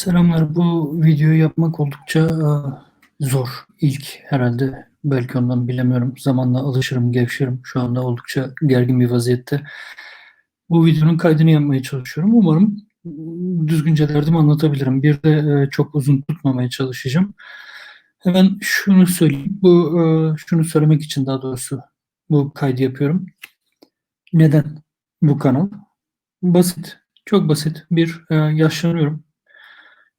Selamlar. Bu videoyu yapmak oldukça eee, zor. İlk herhalde belki ondan bilemiyorum. Zamanla alışırım, gevşerim. Şu anda oldukça gergin bir vaziyette. Bu videonun kaydını yapmaya çalışıyorum. Umarım düzgünce derdimi anlatabilirim. Bir de eee, çok uzun tutmamaya çalışacağım. Hemen şunu söyleyeyim. Bu eee, şunu söylemek için daha doğrusu bu kaydı yapıyorum. Neden bu kanal? Basit. Çok basit. Bir, yaşlanıyorum.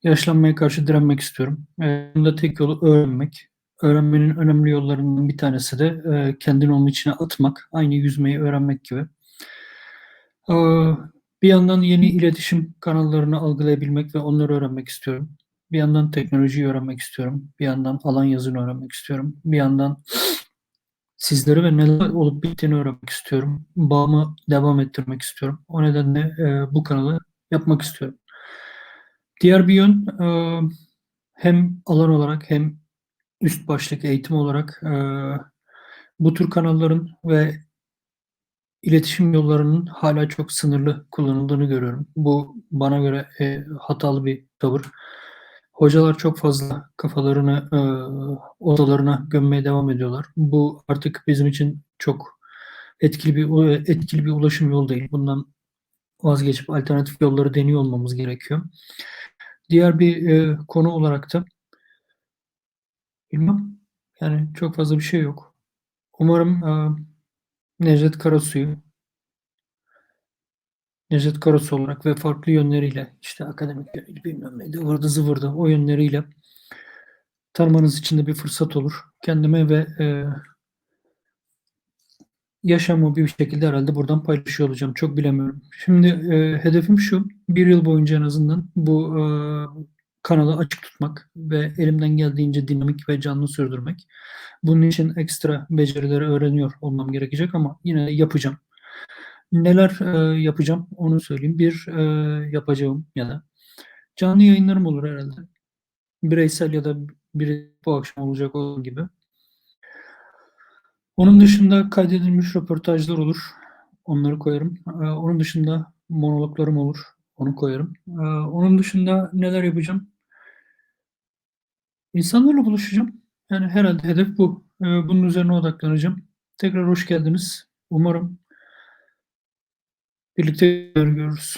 Yaşlanmaya karşı direnmek istiyorum. Eee, bunun da tek yolu öğrenmek. Öğrenmenin önemli yollarından bir tanesi de, eee, kendini onun içine atmak. Aynı yüzmeyi öğrenmek gibi. Aaa, bir yandan yeni iletişim kanallarını algılayabilmek ve onları öğrenmek istiyorum. Bir yandan teknolojiyi öğrenmek istiyorum. Bir yandan alan yazını öğrenmek istiyorum. Bir yandan sizleri ve neler olup bittiğini öğrenmek istiyorum. Bağımı devam ettirmek istiyorum. O nedenle, eee, bu kanalı yapmak istiyorum. Diğer bir yön, eee, hem alan olarak hem üst başlık eğitim olarak, eee, bu tür kanalların ve iletişim yollarının hâlâ çok sınırlı kullanıldığını görüyorum. Bu bana göre, eee, hatalı bir tavır. Hocalar çok fazla kafalarını, eee, odalarına gömmeye devam ediyorlar. Bu artık bizim için çok etkili bir etkili bir ulaşım yolu değil. Bundan vazgeçip alternatif yolları deniyor olmamız gerekiyor. Diğer bir, eee, konu olarak da bilmem, yani çok fazla bir şey yok. Umarım, eee, Necdet Karasu'yu Necdet Karasu olarak ve farklı yönleriyle, işte, akademik yönüydü, bilmem neydi, ıvırdı zıvırdı, o yönleriyle tanımanız için de bir fırsat olur. Kendime ve, eee yaşamımı bir şekilde herhâlde buradan paylaşıyor olacağım. Çok bilemiyorum. Şimdi, eee, hedefim şu: 1 yıl boyunca en azından bu, eee, kanalı açık tutmak ve elimden geldiğince dinamik ve canlı sürdürmek. Bunun için ekstra becerileri öğreniyor olmam gerekecek ama yine yapacağım. Neler, eee, yapacağım onu söyleyeyim. Bir, eee, yapacağım ya da canlı yayınlarım olur herhâlde. Bireysel ya da biri bu akşam olacak olduğu gibi. Onun dışında kaydedilmiş röportajlar olur, onları koyarım. Eee, onun dışında monologlarım olur, onu koyarım. Eee, onun dışında neler yapacağım? İnsanlarla buluşacağım. Yani herhâlde hedef bu. Eee, bunun üzerine odaklanacağım. Tekrar hoş geldiniz. Umarım birlikte görürüz.